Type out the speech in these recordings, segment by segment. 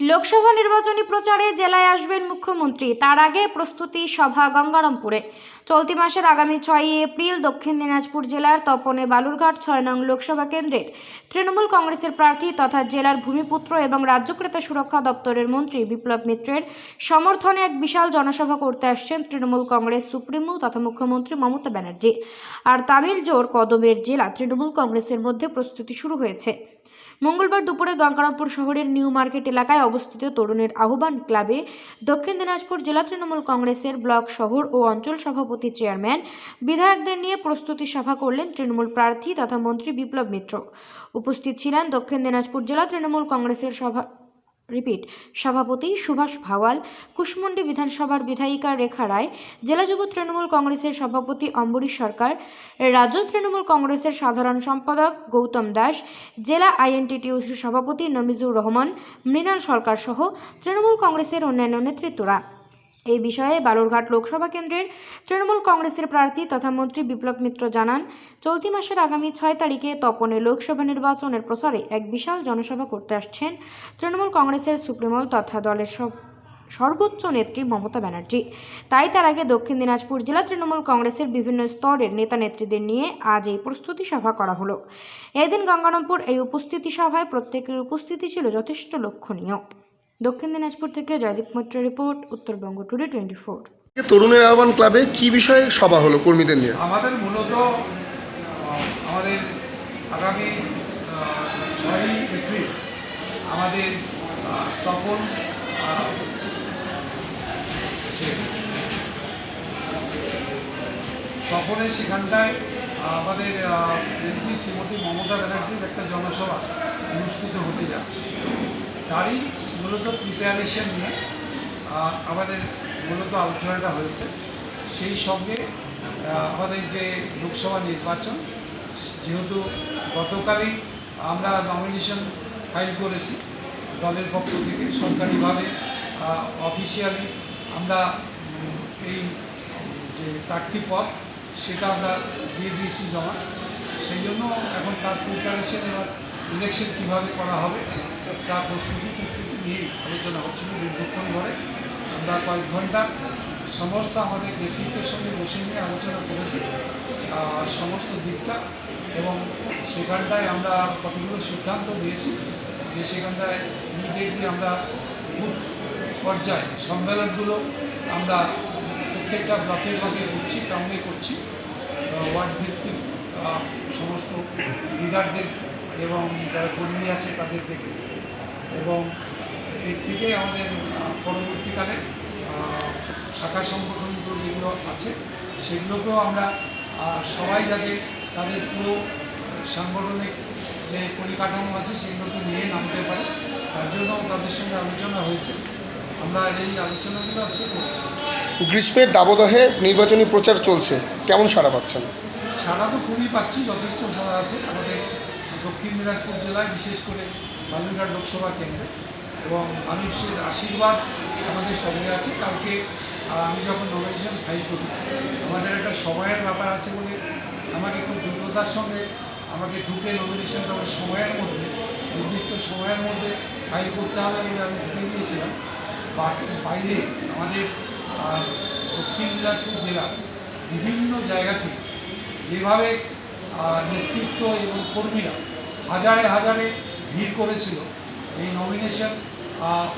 লোকসভা নির্বাচনী প্রচারে জেলায় আসবেন মুখ্যমন্ত্রী। তার আগে প্রস্তুতি সভা গঙ্গারামপুরে। চলতি মাসের আগামী ছয়ই এপ্রিল দক্ষিণ দিনাজপুর জেলার তপনে বালুরঘাট ছয় নং লোকসভা কেন্দ্রের তৃণমূল কংগ্রেসের প্রার্থী তথা জেলার ভূমিপুত্র এবং রাজ্য ক্রেতা সুরক্ষা দপ্তরের মন্ত্রী বিপ্লব মিত্রের সমর্থনে এক বিশাল জনসভা করতে আসছেন তৃণমূল কংগ্রেস সুপ্রিমো তথা মুখ্যমন্ত্রী মমতা ব্যানার্জি। আর তামিল জোর কদবের জেলা তৃণমূল কংগ্রেসের মধ্যে প্রস্তুতি শুরু হয়েছে। মঙ্গলবার দুপুরে গঙ্গারামপুর শহরের নিউ মার্কেট এলাকায় অবস্থিত তরুণের আহ্বান ক্লাবে দক্ষিণ দিনাজপুর জেলা তৃণমূল কংগ্রেসের ব্লক শহর ও অঞ্চল সভাপতি চেয়ারম্যান বিধায়কদের নিয়ে প্রস্তুতি সভা করলেন তৃণমূল প্রার্থী তথা মন্ত্রী বিপ্লব মিত্র। উপস্থিত ছিলেন দক্ষিণ দিনাজপুর জেলা তৃণমূল কংগ্রেসের সভা রিপিট। সভাপতি সুভাষ ভাওয়াল, কুশমন্ডি বিধানসভার বিধায়িকা রেখা রায়, জেলা যুব তৃণমূল কংগ্রেসের সভাপতি অম্বরীশ সরকার, রাজ্য তৃণমূল কংগ্রেসের সাধারণ সম্পাদক গৌতম দাস, জেলা আইএনটিটিউসির সভাপতি নমিজুর রহমান, মৃণাল সরকার সহ তৃণমূল কংগ্রেসের অন্যান্য নেতৃত্বরা। এই বিষয়ে বালুরঘাট লোকসভা কেন্দ্রের তৃণমূল কংগ্রেসের প্রার্থী তথা মন্ত্রী বিপ্লব মিত্র জানান, চলতি মাসের আগামী ছয় তারিখে তপনে লোকসভা নির্বাচনের প্রচারে এক বিশাল জনসভা করতে আসছেন তৃণমূল কংগ্রেসের সুপ্রিমল তথা দলের সব, সর্বোচ্চ নেত্রী মমতা ব্যানার্জি। তাই তার আগে দক্ষিণ দিনাজপুর জেলা তৃণমূল কংগ্রেসের বিভিন্ন স্তরের নেতা নেত্রীদের নিয়ে আজ এই প্রস্তুতি সভা করা হলো। এদিন গঙ্গারামপুর এই উপস্থিতি সভায় প্রত্যেকের উপস্থিতি ছিল যথেষ্ট লক্ষণীয়। দক্ষিণ দিনাজপুর থেকে Joydeep Maitra report Uttarbanga today twenty four. তরুণের আহ্বান ক্লাবে কি বিষয়ে সভা হলো কর্মীদের নিয়ে? আমাদের মূলত আমাদের আগামী ছয়ই এপ্রিল আমাদের তপন তপনে সেখানটায় আমাদের নেত্রী শ্রীমতী মমতা ব্যানার্জির একটা জনসভা অনুষ্ঠিত হতে যাচ্ছে। তারই মূলত প্রিপারেশন নিয়ে আমাদের মূলত আলোচনাটা হয়েছে। সেই সঙ্গে আমাদের যে লোকসভা নির্বাচন, যেহেতু গতকালই আমরা নমিনেশন ফাইল করেছি দলের পক্ষ থেকে, সরকারিভাবে অফিসিয়ালি আমরা এই যে প্রার্থী পদ, সেটা আমরা দিয়ে দিয়েছি জমা। সেই জন্য এখন তার প্রিপারেশন এবার ইলেকশন কীভাবে করা হবে, তা প্রস্তুতি নিয়েই আলোচনা হচ্ছিল দীর্ঘক্ষণ ধরে আমরা কয়েক ঘণ্টা সমস্ত আমাদের নেতৃত্বের সঙ্গে বসে নিয়ে আলোচনা করেছি। সমস্ত দিকটা এবং সেখানটায় আমরা কতগুলো সিদ্ধান্ত নিয়েছি যে সেখানটায় ইমিডিয়েটলি আমরা বুথ পর্যায়ে সম্মেলনগুলো আমরা প্রত্যেকটা ব্লকে ব্লকে করছি টাউনে করছি। ওয়ার্ড ভিত্তিক সমস্ত লিডারদের এবং যারা কর্মী আছে তাদের থেকে এবং এর থেকে আমাদের পরবর্তীকালে শাখা সংগঠনগুলো যেগুলো আছে সেগুলোকেও আমরা সবাই যাতে তাদের পুরো সাংগঠনিক যে পরিকাঠামো আছে সেগুলোকে নিয়ে নামতে পারে তার জন্য তাদের সঙ্গে আলোচনা হয়েছে। আমরা এই আলোচনাগুলো আজকে করছি। গ্রীষ্মের দাবদাহে নির্বাচনী প্রচার চলছে। কেমন সাড়া পাচ্ছেন? সারা তো খুবই পাচ্ছি যথেষ্ট সারা আছে। আমাদের দক্ষিণ দিনাজপুর জেলায়, বিশেষ করে বালুরঘাট লোকসভা কেন্দ্রে। এবং মানুষের আশীর্বাদ আমাদের সঙ্গে আছে। কালকে আমি যখন নমিনেশন ফাইল করি, আমাদের একটা সময়ের ব্যাপার আছে বলে আমাকে খুব দ্রুততার সঙ্গে আমাকে ঢুকে নমিনেশন দেওয়ার সময়ের মধ্যে, নির্দিষ্ট সময়ের মধ্যে ফাইল করতে হবে বলে আমি ঢুকে গিয়েছিলাম। বাকি বাইরে আমাদের দক্ষিণ দিনাজপুর জেলার বিভিন্ন জায়গা থেকে যেভাবে নেতৃত্ব এবং কর্মীরা হাজারে হাজারে ভিড় করেছিল। এই নমিনেশন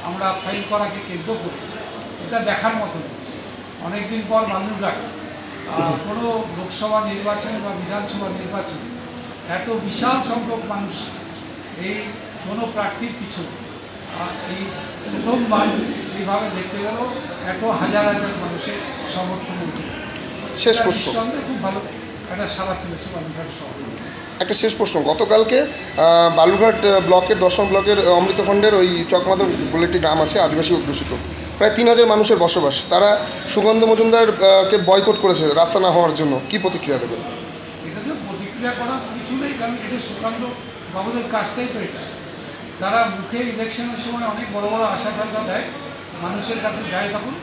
আমরা ফাইল করাকে কেন্দ্র করে এটা দেখার মতো হচ্ছে। অনেকদিন পর বালুরঘাট কোনো লোকসভা নির্বাচন বা বিধানসভা নির্বাচন এত বিশাল সংখ্যক মানুষ এই কোনো প্রার্থীর পিছনে এই প্রথমবার এইভাবে দেখতে গেলেও এত হাজার হাজার মানুষের সমর্থন। শেষ নিঃসন্দেহে খুব ভালো। একটা সারা ফেলেছে বালুরঘাট শহর। একটা শেষ প্রশ্ন। গতকালকে আহ, বালুরঘাট ব্লকের দশম ব্লকের অমৃতখণ্ডের ওই চকমাদর বলে একটি গ্রাম আছে আদিবাসী অধ্যুষিত। প্রায় তিন হাজার মানুষের বসবাস। তারা সুগন্ধ মজুমদার আহ, কে বয়কট করেছে রাস্তা না হওয়ার জন্য। কি প্রতিক্রিয়া দেবেন এটাতে প্রতিক্রিয়া করার কিছু নেই কারণ এটা সুকান্ত বাবুদের কাজটাই তো এটা। তারা মুখে ইলেকশনের সময় অনেক বড় বড় আশা টাশা দেয় মানুষের কাছে যায় তখন।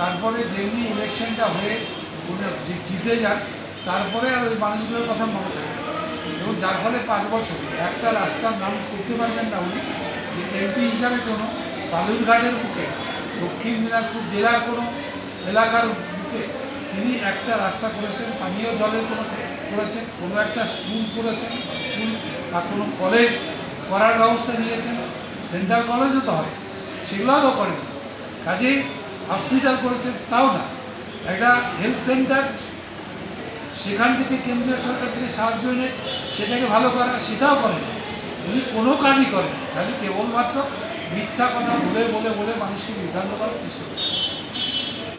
তারপরে যেমনি ইলেকশনটা হয়ে জিতে যান তারপরে আর ওই মানুষগুলোর কথা মনে থাকে। এবং যার ফলে পাঁচ বছরে। একটা রাস্তার নাম করতে পারবেন না উনি, যে এমপি হিসাবে কোনো, বালুরঘাটের বুকে, দক্ষিণ দিনাজপুর জেলার কোনো এলাকার বুকে তিনি একটা রাস্তা করেছেন, পানীয় জলের কোনো করেছেন, কোনো একটা স্কুল করেছেন স্কুল বা কোনো কলেজ করার ব্যবস্থা নিয়েছেন, সেন্ট্রাল কলেজও তো হয়, সেগুলোও তো করেন। কাজেই হসপিটাল করেছেন, তাও না। একটা হেলথ সেন্টার সেখান থেকে কেন্দ্রীয় সরকার থেকে সাহায্য এনে সেটাকে ভালো করা সেটাও করেন। উনি কোনো কাজই করেন তাহলে খালি কেবলমাত্র মিথ্যা কথা বলে বলে বলে মানুষকে বিভ্রান্ত করার চেষ্টা করছেন